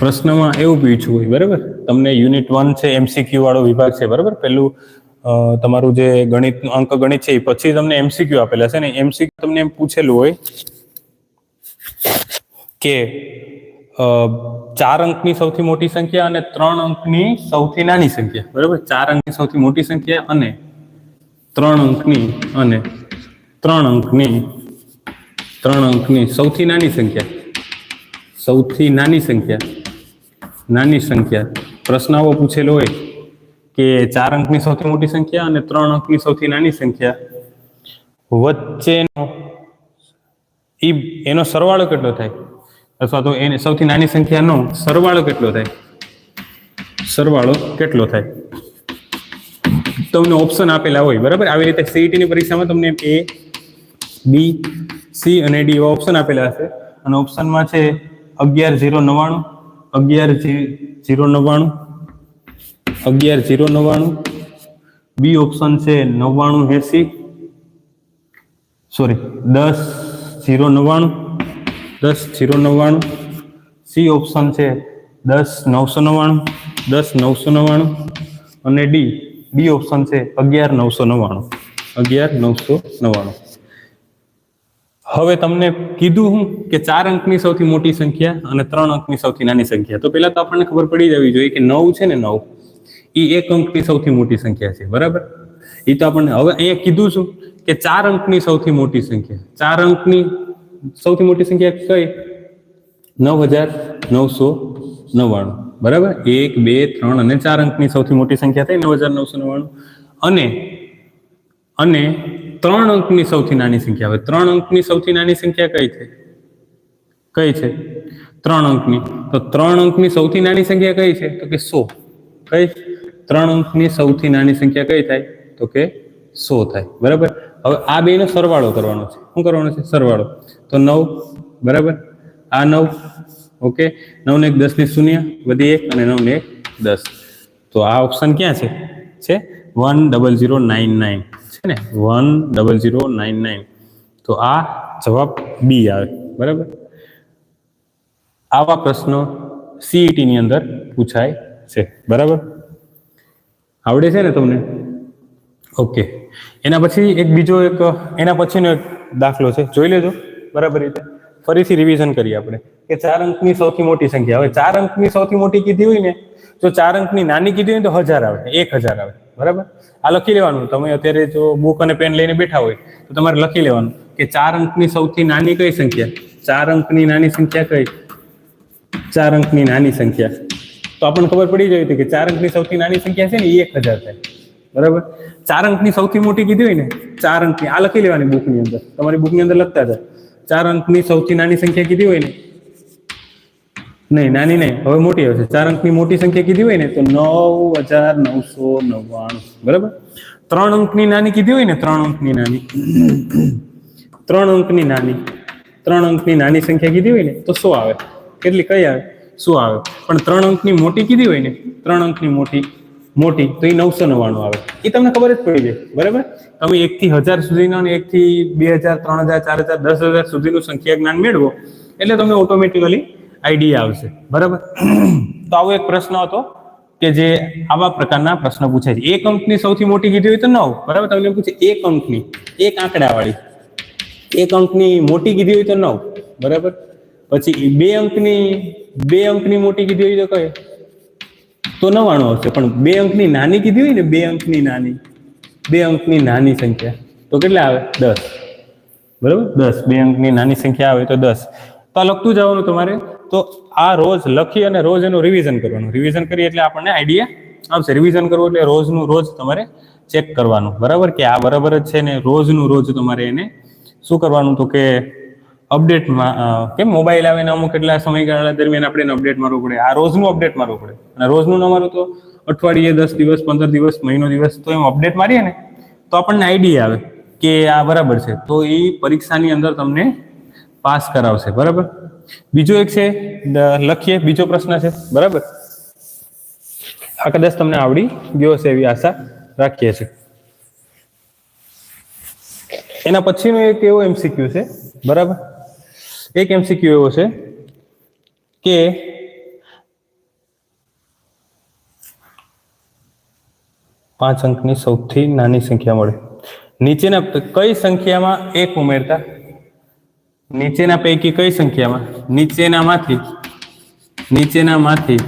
પ્રશ્નમાં એવું પૂછ્યું હોય, બરાબર? તમને યુનિટ વન છે એમસીક્યુ વાળો વિભાગ છે, બરાબર? પેલું તમારું જે ગણિત, અંક ગણિત છે, એ પછી તમને એમસીક્યુ આપેલા છે ને એમસીક્યુ તમને એમ પૂછેલું હોય કે ચાર અંકની સૌથી મોટી સંખ્યા અને ત્રણ અંકની સૌથી નાની સંખ્યા, બરાબર? ચાર અંકની સૌથી મોટી સંખ્યા અને ત્રણ અંકની અને ત્રણ અંકની ત્રણ અંકની સૌથી નાની સંખ્યા. સૌથી નાની સંખ્યા. નાની સંખ્યા. પ્રશ્નાઓ પૂછેલો હોય કે ચાર અંકની સૌથી મોટી સંખ્યા અને ત્રણ અંકની સૌથી નાની સંખ્યા. વચ્ચેનો ઈ એનો સરવાળો કેટલો થાય? અથવા તો એને સૌથી નાની સંખ્યાનો સરવાળો કેટલો થાય? સરવાળો કેટલો થાય? તમને ઓપ્શન આપેલા હોય, બરાબર? આવી રીતે સીઈટીની ની પરીક્ષામાં તમને એ બી સી અને ડી એવા ઓપ્શન આપેલા હશે. અને ઓપ્શનમાં છે અગિયાર જીરો નવ્વાણું. અગિયાર જીરો નવ્વાણું, અગિયાર જીરો નવ્વાણું, બી ઓપ્શન છે નવ્વાણું એસી, સોરી, દસ જીરો નવ્વાણું, દસ જીરો નવ્વાણું, સી ઓપ્શન છે દસ નવસો નવ્વાણું, દસ નવસો નવ્વાણું અને ડી ડી ઓપ્શન છે અગિયાર નવસો નવ્વાણું, અગિયાર નવસો નવ્વાણું. હવે તમને કીધું હું કે ચાર અંકની સૌથી મોટી સંખ્યા અને ત્રણ અંકની સૌથી નાની સંખ્યા. તો પહેલા તો આપણને ખબર પડી જવી જોઈએ કે નવ છે ને નવ. એ એક અંકની સૌથી મોટી સંખ્યા છે, બરાબર? એ તો આપણને હવે અહીંયા કીધું છું કે ચાર અંકની સૌથી મોટી સંખ્યા. ચાર અંકની સૌથી મોટી સંખ્યા કઈ? નવ હજાર નવસો નવ્વાણું. બરાબર? એક, બે, ત્રણ અને ચાર અંકની સૌથી મોટી સંખ્યા થઈ નવ હજાર નવસો નવ્વાણું. અને અને ત્રણ અંકની સૌથી નાની સંખ્યા. હવે ત્રણ અંકની સૌથી નાની સંખ્યા કઈ છે? કઈ છે? ત્રણ અંકની. તો ત્રણ અંકની સૌથી નાની સંખ્યા કઈ છે? તો કે સો. કઈ? ત્રણ અંકની સૌથી નાની સંખ્યા કઈ થાય? તો કે સો થાય. બરાબર? હવે આ બેનો સરવાળો કરવાનો છે. શું કરવાનો છે? સરવાળો. તો નવ, બરાબર? આ નવ, ઓકે? નવ ને એક દસની શૂન્ય વધી એક અને નવ ને એક દસ. તો આ ઓપ્શન ક્યાં છે? છે? One double zero nine nine. છે ને? One double zero nine nine. તો આ જવાબ બી આવે. બરાબર? આવા પ્રશ્નો CET ની અંદર પૂછાય છે. બરાબર? આવડે છે ને તમને? ઓકે. એના પછી એક બીજો એક, એના પછીનો એક દાખલો છે. જોઈ લેજો. બરાબર રીતે. ફરીથી રિવિઝન કરીએ આપણે. કે ચાર અંકની સૌથી મોટી સંખ્યા. હવે ચાર અંકની સૌથી મોટી કીધી હોય ને જો ચાર અંકની નાની કીધી હોય તો હજાર આવે. એક હજાર આવે. બરાબર? આ લખી લેવાનું. તમે અત્યારે જો બુક અને પેન લઈને બેઠા હોય, તો તમારે લખી લેવાનું કે ચાર અંકની સૌથી નાની કઈ સંખ્યા? ચાર અંકની નાની સંખ્યા કઈ? ચાર અંકની નાની સંખ્યા. તો આપણને ખબર પડી જાય હતી કે ચાર અંકની સૌથી નાની સંખ્યા છે ને એ એક હજાર થાય. બરાબર? ચાર અંકની સૌથી મોટી કીધી હોય ને, ચાર અંકની. આ લખી લેવાની બુકની અંદર. તમારી બુકની અંદર લખતા હતા ચાર અંકની સૌથી નાની સંખ્યા કીધી હોય ને નહીં, નાની નહીં, હવે મોટી આવશે ચાર અંકની મોટી સંખ્યા કીધી હોય ને, તો નવ હજાર નવસો નવ્વાણું. બરાબર? ત્રણ અંકની નાની કીધી હોય ને, ત્રણ અંકની નાની. ત્રણ અંકની નાની. ત્રણ અંકની નાની સંખ્યા કીધી હોય ને, તો શું આવે? કેટલી, કઈ આવે? શું આવે? પણ ત્રણ અંકની મોટી કીધી હોય ને, ત્રણ અંકની મોટી મોટી, તો એ નવસો નવ્વાણું આવે. એ તમને ખબર જ પડી જાય. બરાબર? તમે એક થી હજાર સુધીનો એક થી બે હજાર, ત્રણ હજાર, ચાર હજાર, દસ હજાર સુધીનું સંખ્યા જ્ઞાન મેળવો, એટલે તમને ઓટોમેટિકલી આઈડિયા આવશે. બરાબર? તો આવો એક પ્રશ્ન હતો કે જે આવા પ્રકારના પ્રશ્ન પૂછાય છે. એક અંકની સૌથી મોટી કીધી હોય તો નવ. બરાબર? તમને પૂછે, એક અંકની, એક આંકડાવાળી. એક અંકની મોટી કીધી હોય તો નવ. બરાબર? પછી બે અંકની બે અંકની મોટી કીધી હોય તો કઈ? તો નવાણું આવશે. પણ બે અંકની નાની કીધી હોય ને, બે અંકની નાની. બે અંકની નાની સંખ્યા. તો કેટલા આવે? દસ. બરાબર? દસ. બે અંકની નાની સંખ્યા આવે તો દસ. તો આ લખતું જવાનું તમારે. તો આ રોજ લખી અને રોજ એનું રિવિઝન કરવાનું. રિવિઝન કરીએ એટલે આપણને આઈડિયા આવશે. રિવિઝન કરવું એટલે રોજનું રોજ તમારે ચેક કરવાનું. બરાબર કે આ બરાબર જ છે ને રોજનું રોજ તમારે એને શું કરવાનું તો કે અપડેટમાં કેમ મોબાઈલ આવે ને અમુક એટલા સમયગાળા દરમિયાન આપણે અપડેટ મારવું પડે. આ રોજનું અપડેટ મારવું પડે. અને રોજનું ન મારું તો અઠવાડિયે દસ દિવસ, પંદર દિવસ, મહિનો દિવસ તો એમ અપડેટ મારીએ ને તો આપણને આઈડિયા આવે કે આ બરાબર છે. તો એ પરીક્ષાની અંદર તમને પાસ કરાવશે. બરાબર? બીજો એક છે લખીએ, બીજો પ્રશ્ન છે. બરાબર? આ કદાચ તમને આવડી ગયો હશે એવી આશા રાખીએ છીએ. એના પછીનો એક એવો એમસીક્યુ છે, બરાબર? એક એમસીક્યુ એવો છે કે પાંચ અંકની સૌથી નાની સંખ્યા મળે. નીચેના કઈ સંખ્યામાં એક ઉમેરતા? નીચેના પૈકી કઈ સંખ્યામાં? નીચેનામાંથી નીચેનામાંથી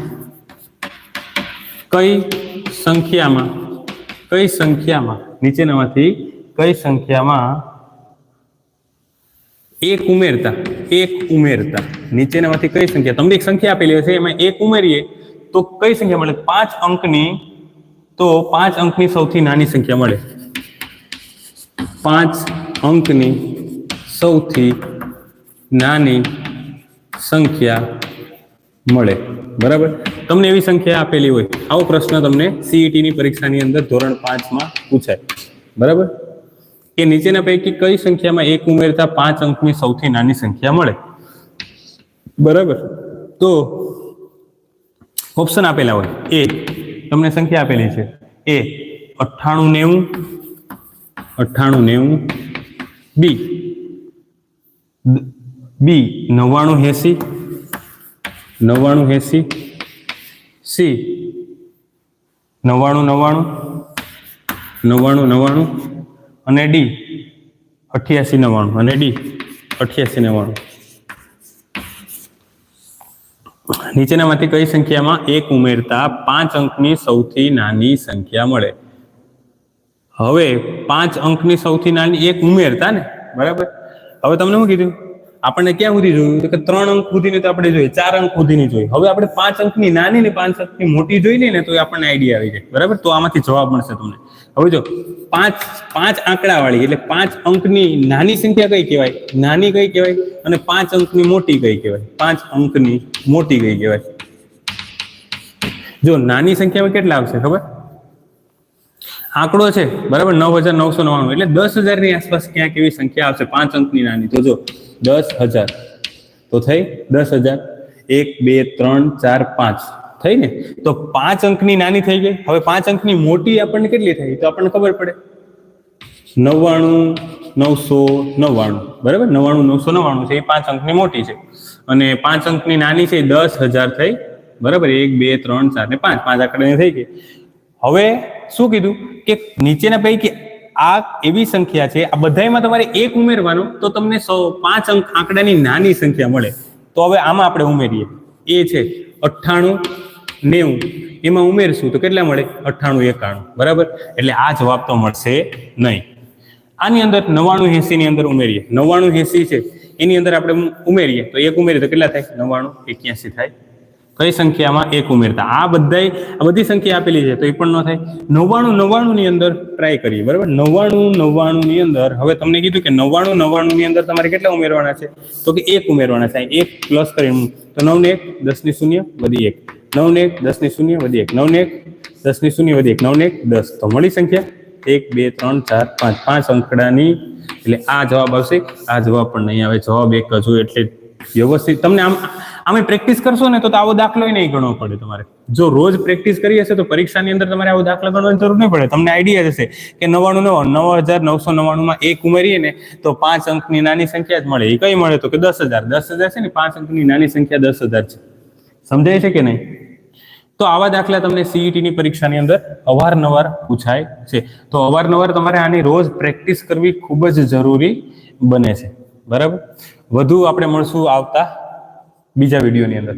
કઈ સંખ્યામાં કઈ સંખ્યામાં, નીચેનામાંથી કઈ સંખ્યામાં એક ઉમેરતા એક ઉમેરતા, નીચેનામાંથી કઈ સંખ્યા? તમને એક સંખ્યા આપેલી હશે એમાં એક ઉમેરીએ તો કઈ સંખ્યા મળે? પાંચ અંકની તો પાંચ અંકની સૌથી નાની સંખ્યા મળે. પાંચ અંકની સૌથી નાની સંખ્યા મળે. બરાબર? તમને એવી સંખ્યા આપેલી હોય. આવો પ્રશ્ન તમને સીઈટી ની પરીક્ષાની અંદર ધોરણ પાંચમાં પૂછાય. બરાબર? કે નીચેના પૈકી કઈ સંખ્યામાં એક ઉમેરતા પાંચ અંકની સૌથી નાની સંખ્યા મળે? બરાબર? તો ઓપ્શન આપેલા હોય. એ તમને સંખ્યા આપેલી છે. એ અઠ્ઠાણું નેવું. અઠ્ઠાણું નેવું. બી બી, નવ્વાણું એસી. નવ્વાણું એસી. સી, નવ્વાણું નવ્વાણું. નવ્વાણું નવ્વાણું. અને ડી, અઠ્યાસી નવ્વાણું. અને ડી, અઠ્યાસી નવ્વાણું. નીચેનામાંથી કઈ સંખ્યામાં એક ઉમેરતા પાંચ અંકની સૌથી નાની સંખ્યા મળે? હવે પાંચ અંકની સૌથી નાની એક ઉમેરતા ને, બરાબર? હવે તમને શું કીધું? આપણને ક્યાં સુધી જોયું? કે ત્રણ અંક સુધીની તો આપણે જોઈએ. ચાર અંક સુધીની જોઈએ. હવે આપણે પાંચ અંકની નાની ને પાંચ અંકની મોટી જોઈ લઈએ ને તો આપણને આઈડિયા આવી જાય. બરાબર? તો આમાંથી જવાબ મળશે તમને. હવે જો, પાંચ પાંચ આંકડા વાળી એટલે પાંચ અંકની નાની સંખ્યા કઈ કહેવાય? નાની કઈ કહેવાય? અને પાંચ અંકની મોટી કઈ કહેવાય? પાંચ અંકની મોટી કઈ કહેવાય? જો, નાની સંખ્યામાં કેટલા આવશે ખબર? આંકડો છે, બરાબર? નવ હજાર નવસો નવ્વાણું. એટલે દસ હજારની આસપાસ ક્યાંક એવી સંખ્યા આવશે? પાંચ અંકની નાની. તો જો, દસ હજાર. તો થઈ દસ હજાર. એક, બે, ત્રણ, ચાર, પાંચ. થઈ ને? તો પાંચ અંકની નાની થઈ ગઈ. હવે પાંચ અંકની મોટી આપણને કેટલી થઈ? તો આપણને ખબર પડે. નવ્વાણું, નવસો નવ્વાણું. બરાબર? નવ્વાણું, નવસો નવ્વાણું છે. એ પાંચ અંકની મોટી છે. અને પાંચ અંકની નાની છે દસ હજાર થઈ. બરાબર? એક, બે, ત્રણ, ચાર ને પાંચ. પાંચ આંકડાની થઈ ગઈ. હવે શું કીધું? કે નીચેના પૈકી આ એવી સંખ્યા છે, આ બધાયમાં તમારે એક ઉમેરવાનો, તો તમને સો, પાંચ અંક આંકડાની નાની સંખ્યા મળે. તો હવે આમાં આપણે ઉમેરીએ. એ છે અઠ્ઠાણું નેવું. એમાં ઉમેરશું તો કેટલા મળે? અઠ્ઠાણું એકાણું. બરાબર? એટલે આ જવાબ તો મળશે નહીં. આની અંદર નવ્વાણું એસી ની અંદર ઉમેરીએ. નવ્વાણું એસી છે. એની અંદર આપણે ઉમેરીએ. તો એક ઉમેરીએ તો કેટલા થાય? નવ્વાણું એક્યાસી થાય. કઈ સંખ્યામાં એક ઉમેરતા? આ બધાય, આ બધી સંખ્યા આપેલી છે, તો એ પણ ન થાય. નવ્વાણું નવ્વાણું ની અંદર ટ્રાય કરીએ, બરાબર? નવ્વાણું નવ્વાણું ની અંદર, હવે તમને કીધું કે નવ્વાણું નવ્વાણું ની અંદર તમારે કેટલા ઉમેરવાના છે? તો કે એક ઉમેરવાના છે એક પ્લસ કરીને તો નવ ને એક દસની શૂન્ય વધી એક. નવ ને એક દસની શૂન્ય વધી એક. નવ ને એક દસની શૂન્ય વધી એક. નવ ને એક, દસ. તો મળી સંખ્યા? એક, બે, ત્રણ, ચાર, પાંચ. પાંચ અંકડાની, એટલે આ જવાબ આવશે. આ જવાબ પણ નહીં આવે. જવાબ એક હજુ એટલે વ્યવસ્થિત. તમને આમ આમે પ્રેક્ટિસ કરશો ને તો આવો દાખલો નહીં ગણવો પડે તમારે. જો રોજ પ્રેક્ટિસ કરી હશે તો પરીક્ષાની અંદર તમારે આવો દાખલો ગણવાની જરૂર નહીં પડે. તમને આઈડિયા હશે કે નવાણું નવ્વાણું નવ હજાર નવસો નવ્વાણુંમાં એક ઉમેરીએ ને તો પાંચ અંકની નાની સંખ્યા જ મળે. એ કઈ મળે તો કે દસ હજાર. દસ હજાર છે ને પાંચ અંકની નાની સંખ્યા દસ હજાર છે. સમજાય છે કે નહીં? તો આવા દાખલા તમને સીઈટી ની પરીક્ષાની અંદર અવારનવાર પૂછાય છે. તો અવારનવાર તમારે આની રોજ પ્રેક્ટિસ કરવી ખૂબ જ જરૂરી બને છે. બરાબર? વધુ આપણે મળશું આવતા બીજા વિડીયોની અંદર.